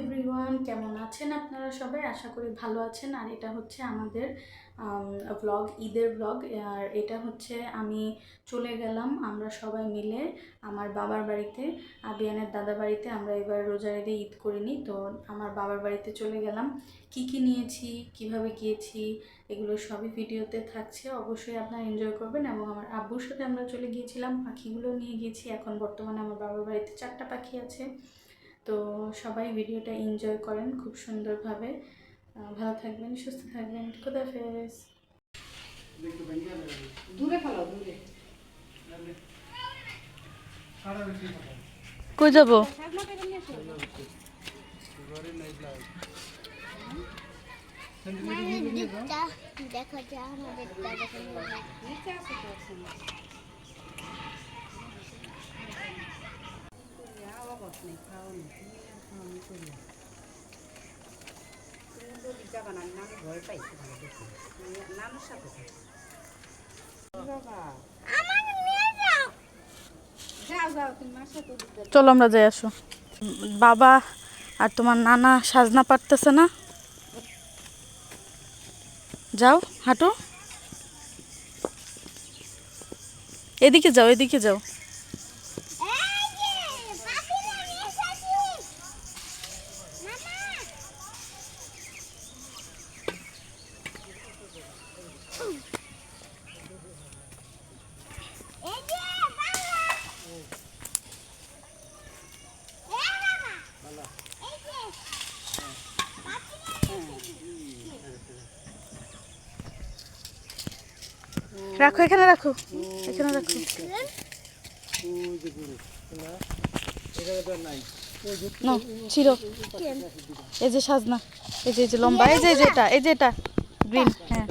Everyone কেমন আছেন আপনারা সবাই? আশা করি ভালো আছেন। আর এটা হচ্ছে আমাদের ব্লগ ঈদের ব্লগ আর এটা হচ্ছে আমি চলে গেলাম আমরা সবাই মিলে আমার বাবার বাড়িতে। আবিয়ানের দাদা বাড়িতে আমরা এবার রোজার ঈদে ঈদ করিনি, তো আমার বাবার বাড়িতে চলে গেলাম। কি কি নিয়েছি, কীভাবে গিয়েছি, এগুলো সবই ভিডিওতে থাকছে। অবশ্যই আপনারা এনজয় করবেন এবং আমার আব্বুর সাথে আমরা চলে গিয়েছিলাম, পাখিগুলো নিয়ে গিয়েছি। এখন বর্তমানে আমার বাবার বাড়িতে চারটা পাখি আছে। তো সবাই ভিডিওটা এনজয় করেন খুব সুন্দরভাবে। ভালো থাকবেন সুস্থ থাকবেন। খুদাফেজ দূরে ফেলো দূরে। কই যাব? দেখা যায় আমাদেরটা দিতে চলো আমরা যাই, আসো। বাবা আর তোমার নানা সাজনা পারতেছে না? যাও, হাঁটো। এদিকে যাও এদিকে যাও এই যে পাখিটা নিয়ে এসেছি মামা এই যে বাবা এই বাবা এই যে পাখিটা নিয়ে এসেছি রাখো এখানে রাখো এখানে রাখো। নাও, ছিঁড়ো। এই যে সাজনা এই যে এই যে লম্বা এই যে এটা এই যে এটা গ্রিন হ্যাঁ।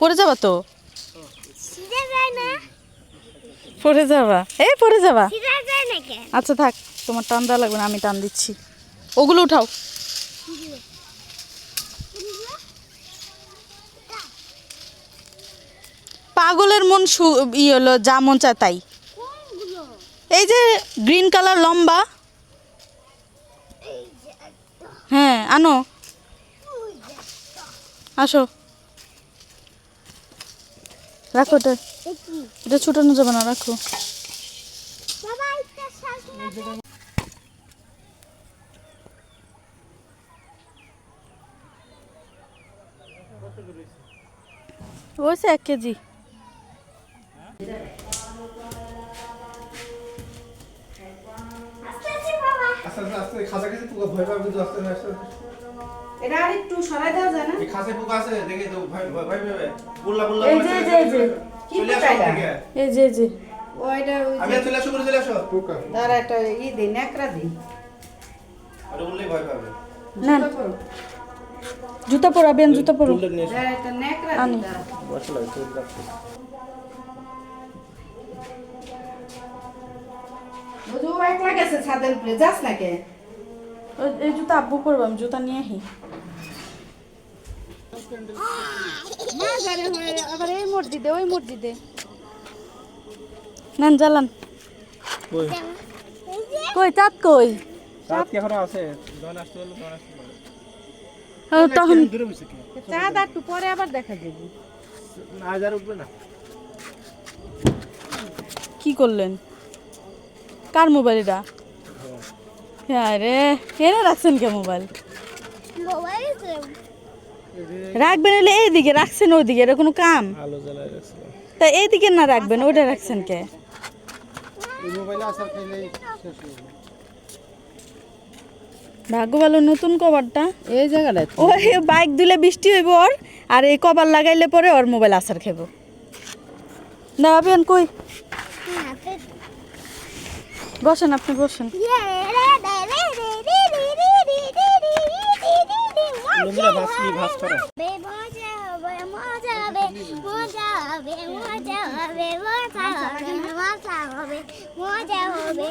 পড়ে যাবা তো? না পড়ে যাবা? এই পড়ে যাবা? না আচ্ছা থাক তোমার টান দেওয়া লাগবে না আমি টান দিচ্ছি। ওগুলো উঠাও। পাগলের মন সু ই হলো যা মন চায় তাই। এই যে গ্রিন কালার লম্বা। হ্যাঁ আনো। আসো। রাখো এটা। এটা ছুটানো যাবে না রাখো। ওইসে এক কেজি। ভয় পাবে কিন্তু আস্তে আস্তে। আস্তে এটা আর একটু সরাই দেওয়া যায় এই খাঁচায় পোকা আছে দেখে তো ভয় ভয় ভয় পাবে। বললা বললা এই যে, এই যে, কি পোকা এই যে যে। ওইটা ওই আমি চলে আসো করে চলে আসো। পোকা। তার একটা ই দিই ন্যাকড়া দিই ওটা বললেই ভয় পাবে। না জুতো পরো। জুতা পরাবেন জুতা পরো। চলে একলা গেছে ছাদের উপরে যাস না কে? এই জুতা আব্বু পরবো আমি জুতা নিয়ে আহি। আবার এই মসজিদে ওই মসজিদে। নেন জ্বালান। কই? চাঁদ কি এখনও আছে? তখন একটু পরে আবার দেখা যাবে। হাজার উঠবে না। কি করলেন? কার মোবাইল এটা? হ্যাঁ রে এনে রাখছেন কে মোবাইল মোবাইল রাখবেন হলে এইদিকে রাখছেন ওইদিকে এটা কোনো কাম? তা এইদিকে না রাখবেন ওইটা রাখছেন কে? হয়ে ভাগ্য ভালো নতুন কভারটা। এই জায়গাটায় ওই বাইক দিলে বৃষ্টি হইব ওর আর এই কভার লাগাইলে পরে ওর মোবাইল আসার খেব। দাঁড়াবেন কই? বসেন আপনি বসেন। লুঙ্গিটা ভাস তুমি এত করো মজা হবে মজা হবে মজা হবে মজা হবে মজা হবে মজা হবে মজা হবে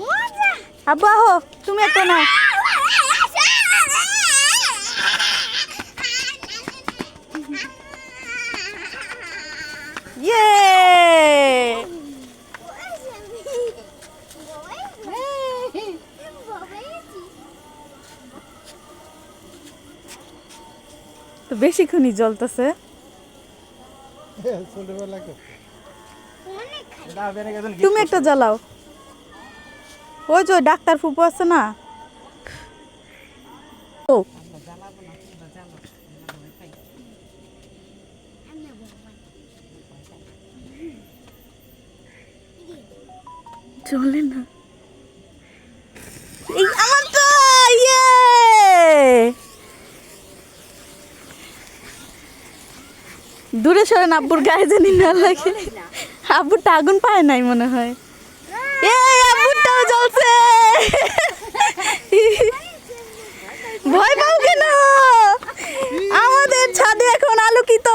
মজা আব্বা আহো তুমি একটা নাও ইয়ে তো বেশিক্ষণই জ্বলতেছে। তুমি একটা জ্বালাও। ওই যে ওই ডাক্তার ফুপু আছে না? ও। চলে না এই আমার তো ইয়ে দূরে সরেন আব্বুর গায়ে জানি না লাগে। আব্বুরটা আগুন পায় নাই মনে হয়। এই, আব্বুরটাও জ্বলছে। ভয় পাও কেন? আমাদের ছাদে এখন আলোকিত।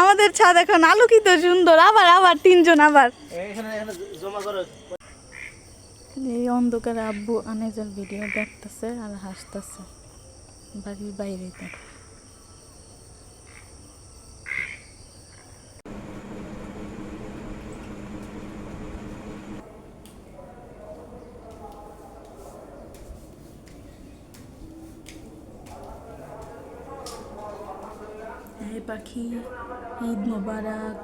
আমাদের ছাদ এখন আলোকিত, সুন্দর। আবার আবার, তিনজন আবার। জমা করো। এই অন্ধকারে আব্বু আনেজার ভিডিও দেখতেছে আর হাসতেছে। বাড়ির বাইরে পাখি ঈদ মোবারক।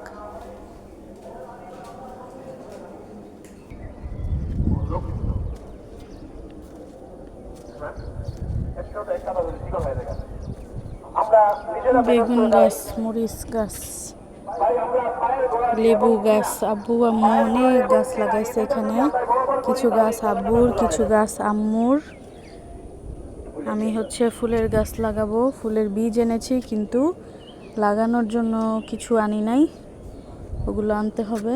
বেগুন গাছ, মরিচ গাছ, লেবু গাছ। আব্বু আম্মু অনেক গাছ লাগাইছে এখানে। কিছু গাছ আব্বুর, কিছু গাছ আম্মুর। আমি হচ্ছে ফুলের গাছ লাগাবো। ফুলের বীজ এনেছি, কিন্তু লাগানোর জন্য কিছু আনি নাই। ওগুলো আনতে হবে।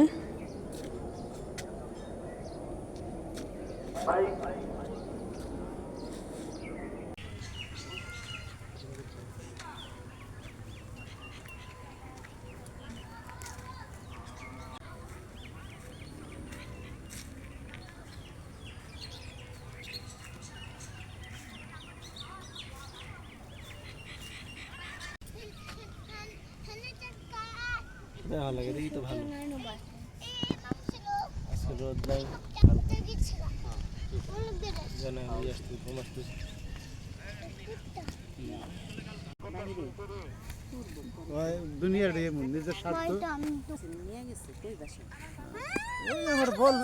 ভালো লাগে দেখি তো ভালো। আজকে রোদ নাই জানা আমি আসতে ঘুম আসতে দুনিয়ার নিজের স্বার্থ। নিয়ে গেছে কই বাসা ওই আমার বল।